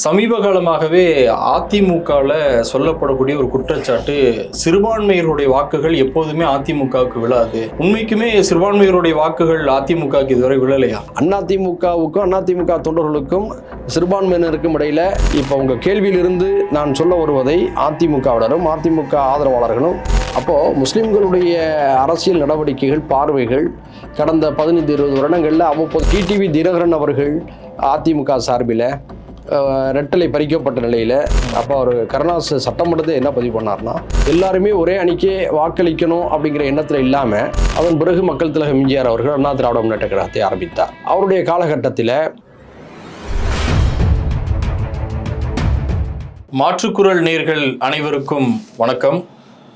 சமீப காலமாகவே அதிமுகவில் சொல்லப்படக்கூடிய ஒரு குற்றச்சாட்டு சிறுபான்மையருடைய வாக்குகள் எப்போதுமே அதிமுகவுக்கு விழாது. உண்மைக்குமே சிறுபான்மையருடைய வாக்குகள் அதிமுகவுக்கு இதுவரை விழலையா? அதிமுகவுக்கும் அதிமுக தொண்டர்களுக்கும் சிறுபான்மையினருக்கும் இடையில இப்போ உங்கள் கேள்வியிலிருந்து நான் சொல்ல வருவதை அதிமுகவினரும் அதிமுக ஆதரவாளர்களும் அப்போது முஸ்லீம்களுடைய அரசியல் நடவடிக்கைகள் பார்வைகள் கடந்த பதினைந்து இருபது வருடங்களில் அவ்வப்போது டிடிவி தினகரன் அவர்கள் அதிமுக சார்பில் ரெட்டலை பறிக்கப்பட்ட நிலையில் அப்போ அவர் கருணாஸ் சட்டமன்றத்தை என்ன பதிவு பண்ணார்னா எல்லாருமே ஒரே அணிக்கே வாக்களிக்கணும் அப்படிங்கிற எண்ணத்தில் இல்லாமல் அதன் பிறகு மக்கள் திலகம் எம்ஜிஆர் அவர்கள் அண்ணா திராவிட முன்னேற்ற கழகத்தை ஆரம்பித்தார். அவருடைய காலகட்டத்தில் மாற்றுக்குரல் நேர்கள் அனைவருக்கும் வணக்கம்.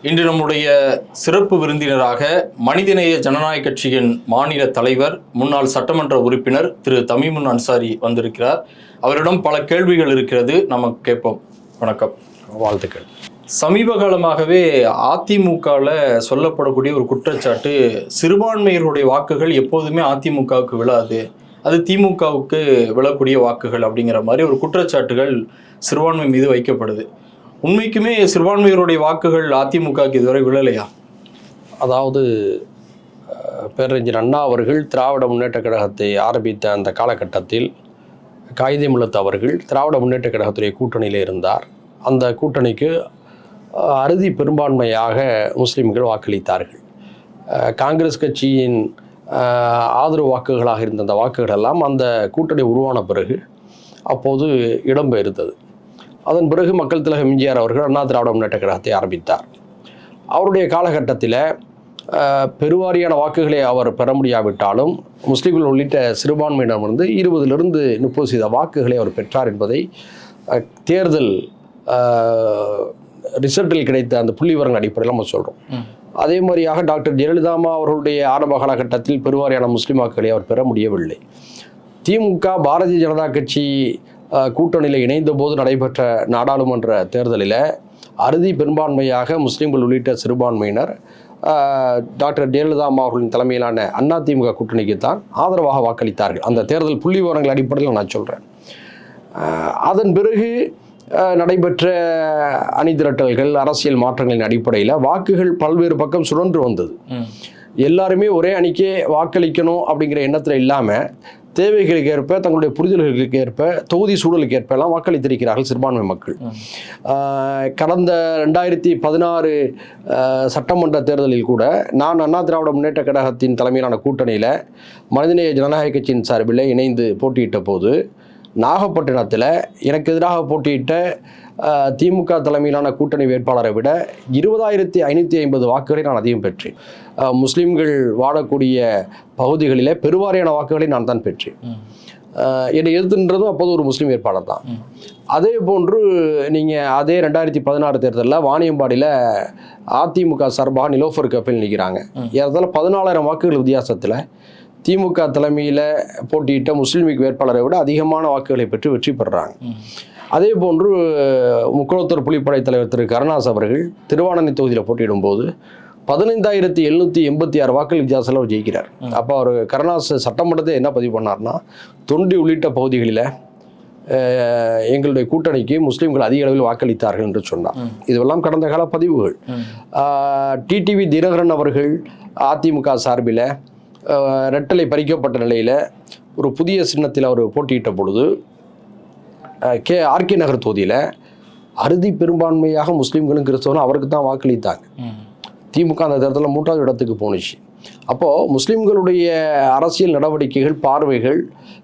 இன்று நம்முடைய சிறப்பு விருந்தினராக மனிதநேய ஜனநாயக கட்சியின் மாநில தலைவர் முன்னாள் சட்டமன்ற உறுப்பினர் திரு தமிமுன் அன்சாரி வந்திருக்கிறார். அவரிடம் பல கேள்விகள் இருக்கிறது. நம்ம கேட்போம். வணக்கம். வாழ்த்துக்கள். சமீப காலமாகவே அதிமுகவில் சொல்லப்படக்கூடிய ஒரு குற்றச்சாட்டு சிறுபான்மையருடைய வாக்குகள் எப்போதுமே அதிமுகவுக்கு விழாது. அது திமுகவுக்கு விழக்கூடிய வாக்குகள் அப்படிங்கிற மாதிரி ஒரு குற்றச்சாட்டுகள் சிறுபான்மை மீது வைக்கப்படுது. உண்மைக்குமே சிறுபான்மையருடைய வாக்குகள் அதிமுகவுக்கு இதுவரை விழலையா? அதாவது பேரறிஞர் அண்ணா அவர்கள் திராவிட முன்னேற்ற கழகத்தை ஆரம்பித்த அந்த காலகட்டத்தில் காகிதமுல்லத் அவர்கள் திராவிட முன்னேற்ற கழகத்துடைய கூட்டணியில் இருந்தார். அந்த கூட்டணிக்கு அறுதி பெரும்பான்மையாக முஸ்லீம்கள் வாக்களித்தார்கள். காங்கிரஸ் கட்சியின் ஆதரவு வாக்குகளாக இருந்த அந்த வாக்குகள் எல்லாம் அந்த கூட்டணி உருவான பிறகு அப்போது இடம்பெயர்ந்தது. அதன் பிறகு மக்கள் திலகம் எம்ஜிஆர் அவர்கள் அண்ணா திராவிட முன்னேற்ற கழகத்தை ஆரம்பித்தார். அவருடைய காலகட்டத்தில் பெருவாரியான வாக்குகளை அவர் பெற முடியாவிட்டாலும் முஸ்லிம்கள் உள்ளிட்ட சிறுபான்மையினரிடமிருந்து இருபதிலிருந்து முப்பது சதவீத வாக்குகளை அவர் பெற்றார் என்பதை தேர்தல் ரிசல்ட்டில் கிடைத்த அந்த புள்ளி விவரங்கள் அடிப்படையில் நம்ம சொல்கிறோம். அதே மாதிரியாக டாக்டர் ஜெயலலிதாமா அவர்களுடைய ஆரம்ப காலகட்டத்தில் பெருவாரியான முஸ்லிம் வாக்குகளை அவர் பெற முடியவில்லை. திமுக பாரதிய ஜனதா கட்சி கூட்டணியில் இணைந்த போது நடைபெற்ற நாடாளுமன்ற தேர்தலில் அறுதி பெரும்பான்மையாக முஸ்லீம்கள் உள்ளிட்ட சிறுபான்மையினர் டாக்டர் ஜெயலலிதா அம்மா அவர்களின் தலைமையிலான அதிமுக கூட்டணிக்கு தான் ஆதரவாக வாக்களித்தார்கள். அந்த தேர்தல் புள்ளி விவரங்கள் அடிப்படையில் நான் சொல்கிறேன் அதன் பிறகு நடைபெற்ற அணி திரட்டல்கள் அரசியல் மாற்றங்களின் அடிப்படையில் வாக்குகள் பல்வேறு பக்கம் சுழன்று வந்தது. எல்லாருமே ஒரே அணிக்கே வாக்களிக்கணும் அப்படிங்கிற எண்ணத்தில் இல்லாமல் தேவைகளுக்கு ஏற்ப தங்களுடைய புரிதல்களுக்கு ஏற்ப தொகுதி சூழலுக்கு ஏற்ப எல்லாம் வாக்களித்திருக்கிறார்கள் சிறுபான்மை மக்கள். கடந்த ரெண்டாயிரத்தி பதினாறு சட்டமன்ற தேர்தலில் கூட நான் அண்ணா திராவிட முன்னேற்ற கழகத்தின் தலைமையிலான கூட்டணியில் மனிதநேய ஜனநாயக கட்சியின் சார்பில் இணைந்து போட்டியிட்ட போது நாகப்பட்டினத்தில் எனக்கு எதிராக போட்டியிட்ட திமுக தலைமையிலான கூட்டணி வேட்பாளரை விட இருபதாயிரத்தி ஐநூற்றி ஐம்பது வாக்குகளை நான் அதிகம் பெற்றேன். முஸ்லிம்கள் வாழக்கூடிய பகுதிகளில் பெருவாரியான வாக்குகளை நான் தான் பெற்றேன். என்னை எதிர்த்துன்றதும் அப்போது ஒரு முஸ்லீம் வேட்பாளர் தான். அதே போன்று நீங்கள் அதே ரெண்டாயிரத்தி பதினாறு தேர்தலில் வாணியம்பாடியில் அதிமுக சார்பாக நிலோஃபர் கப்பில் நிற்கிறாங்க ஏறத்தாழ பதினாலாயிரம் வாக்குகள் வித்தியாசத்தில் திமுக தலைமையில் போட்டியிட்ட முஸ்லீம் லீக் வேட்பாளரை விட அதிகமான வாக்குகளை பெற்று வெற்றி பெறுறாங்க. அதே போன்று முக்குளத்தூர் புலிப்படை தலைவர் திரு கருணாஸ் அவர்கள் திருவானந்தி தொகுதியில் போட்டியிடும்போது பதினைந்தாயிரத்தி எழுநூற்றி எண்பத்தி ஆறு வாக்குகள் வித்தியாசத்தில் அவர் ஜெயிக்கிறார் அப்போ அவர் கருணாஸ் சட்டமன்றத்தை என்ன பதிவு பண்ணார்னா தொண்டி உள்ளிட்ட பகுதிகளில் எங்களுடைய கூட்டணிக்கு முஸ்லீம்கள் அதிக அளவில் வாக்களித்தார்கள் என்று சொன்னார் இதுவெல்லாம் கடந்த கால பதிவுகள். டிடிவி தினகரன் அவர்கள் அதிமுக சார்பில் ரெட்டலை பறிக்கப்பட்ட நிலையில் ஒரு புதிய சின்னத்தில் அவர் போட்டியிட்ட பொழுது கே. ஆர்கே நகர் தொகுதியில் அறுதி பெரும்பான்மையாக முஸ்லீம்களும் கிறிஸ்தவரும் அவருக்கு தான் வாக்களித்தாங்க. திமுக அந்த தேர்தலில் மூன்றாவது இடத்துக்கு போணுச்சு. அப்போது முஸ்லீம்களுடைய அரசியல் நடவடிக்கைகள் பார்வைகள்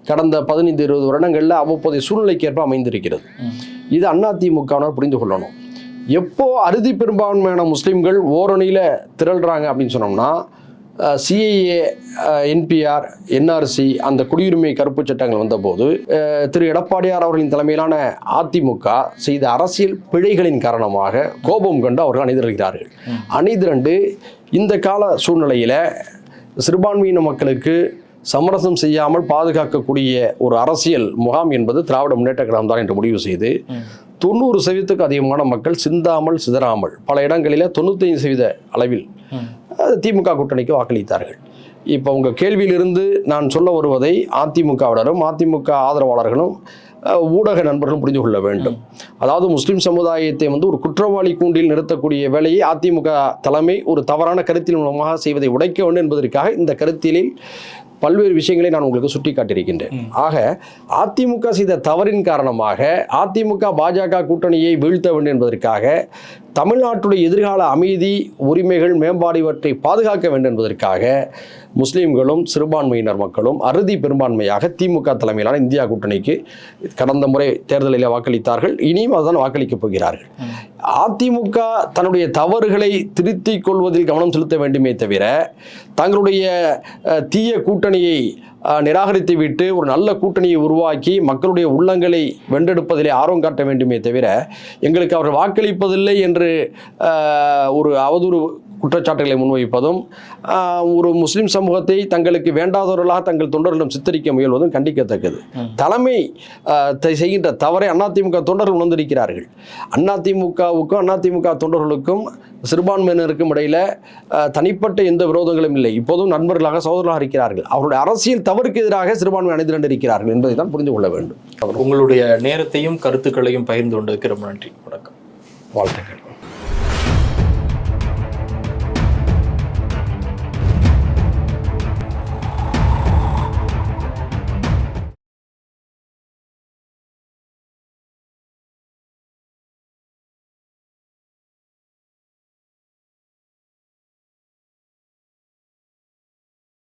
கடந்த பதினைந்து இருபது வருடங்களில் அவ்வப்போதைய சூழ்நிலைக்கேற்ப அமைந்திருக்கிறது. இது அண்ணா திமுகவினர் புரிந்து கொள்ளணும். எப்போ அறுதி பெரும்பான்மையான முஸ்லீம்கள் ஓரணியில் திரள்றாங்க அப்படின்னு சொன்னோம்னா சிஏஏ என்பிஆர் என்ஆர்சி அந்த குடியுரிமை கருப்பு சட்டங்கள் வந்தபோது திரு எடப்பாடியார் அவர்களின் தலைமையிலான அதிமுக செய்த அரசியல் பிழைகளின் காரணமாக கோபம் கொண்டு அவர்கள் அணிதிரள்கிறார்கள். அணிதிரண்டு இந்த கால சூழ்நிலையில் சிறுபான்மையின மக்களுக்கு சமரசம் செய்யாமல் பாதுகாக்கக்கூடிய ஒரு அரசியல் முகாம் என்பது திராவிட முன்னேற்ற கழகம் தான் என்று முடிவு செய்து தொண்ணூறு சதவீதத்துக்கு அதிகமான மக்கள் சிந்தாமல் சிதறாமல் பல இடங்களில் தொண்ணூத்தைந்து சதவீத அளவில் திமுக கூட்டணிக்கு வாக்களித்தார்கள். இப்போ உங்கள் கேள்வியிலிருந்து நான் சொல்ல வருவதை அதிமுகவினரும் அதிமுக ஆதரவாளர்களும் ஊடக நண்பர்களும் புரிந்து கொள்ள வேண்டும். அதாவது முஸ்லீம் சமுதாயத்தை வந்து ஒரு குற்றவாளி கூண்டில் நிறுத்தக்கூடிய வேலையை அதிமுக தலைமை ஒரு தவறான கருத்தின் மூலமாக செய்வதை உடைக்க வேண்டும் என்பதற்காக இந்த கருத்திலில் பல்வேறு விஷயங்களை நான் உங்களுக்கு சுட்டி காட்டியிருக்கின்றேன் ஆக அதிமுக செய்த தவறின் காரணமாக அதிமுக பாஜக கூட்டணியை வீழ்த்த வேண்டும் என்பதற்காக தமிழ்நாட்டுடைய எதிர்கால அமைதி உரிமைகள் மேம்பாடு இவற்றை பாதுகாக்க வேண்டும் என்பதற்காக முஸ்லீம்களும் சிறுபான்மையினர் மக்களும் அறுதி பெரும்பான்மையாக திமுக தலைமையிலான இந்தியா கூட்டணிக்கு கடந்த முறை தேர்தலில் வாக்களித்தார்கள். இனியும் அதுதான் வாக்களிக்கப் போகிறார்கள். அதிமுக தன்னுடைய தவறுகளை திருத்திக் கொள்வதில் கவனம் செலுத்த வேண்டுமே தவிர தங்களுடைய தீய கூட்டணியை நிராகரித்து விட்டு ஒரு நல்ல கூட்டணியை உருவாக்கி மக்களுடைய உள்ளங்களை வென்றெடுப்பதிலே ஆர்வம் காட்ட வேண்டுமே தவிர எங்களுக்கு அவர் வாக்களிப்பதில்லை என்று ஒரு அவதூறு குற்றச்சாட்டுகளை முன்வைப்பதும் ஒரு முஸ்லிம் சமூகத்தை தங்களுக்கு வேண்டாதவர்களாக தங்கள் தொண்டர்களிடம் சித்தரிக்க முயல்வதும் கண்டிக்கத்தக்கது. தலைமை செய்கின்ற தவறை அதிமுக தொண்டர்கள் உணர்ந்திருக்கிறார்கள். அதிமுகவுக்கும் அதிமுக தொண்டர்களுக்கும் சிறுபான்மையினருக்கும் இடையில தனிப்பட்ட எந்த விரோதங்களும் இல்லை. இப்போதும் நண்பர்களாக சகோதரர்களாக இருக்கிறார்கள். அவருடைய அரசியல் தவறுக்கு எதிராக சிறுபான்மை அணிதிரண்டு இருக்கிறார்கள் என்பதை தான் புரிந்து கொள்ள வேண்டும். உங்களுடைய நேரத்தையும் கருத்துக்களையும் பகிர்ந்து கொண்டதுக்கு ரொம்ப நன்றி. வணக்கம். வாழ்த்துக்கள்.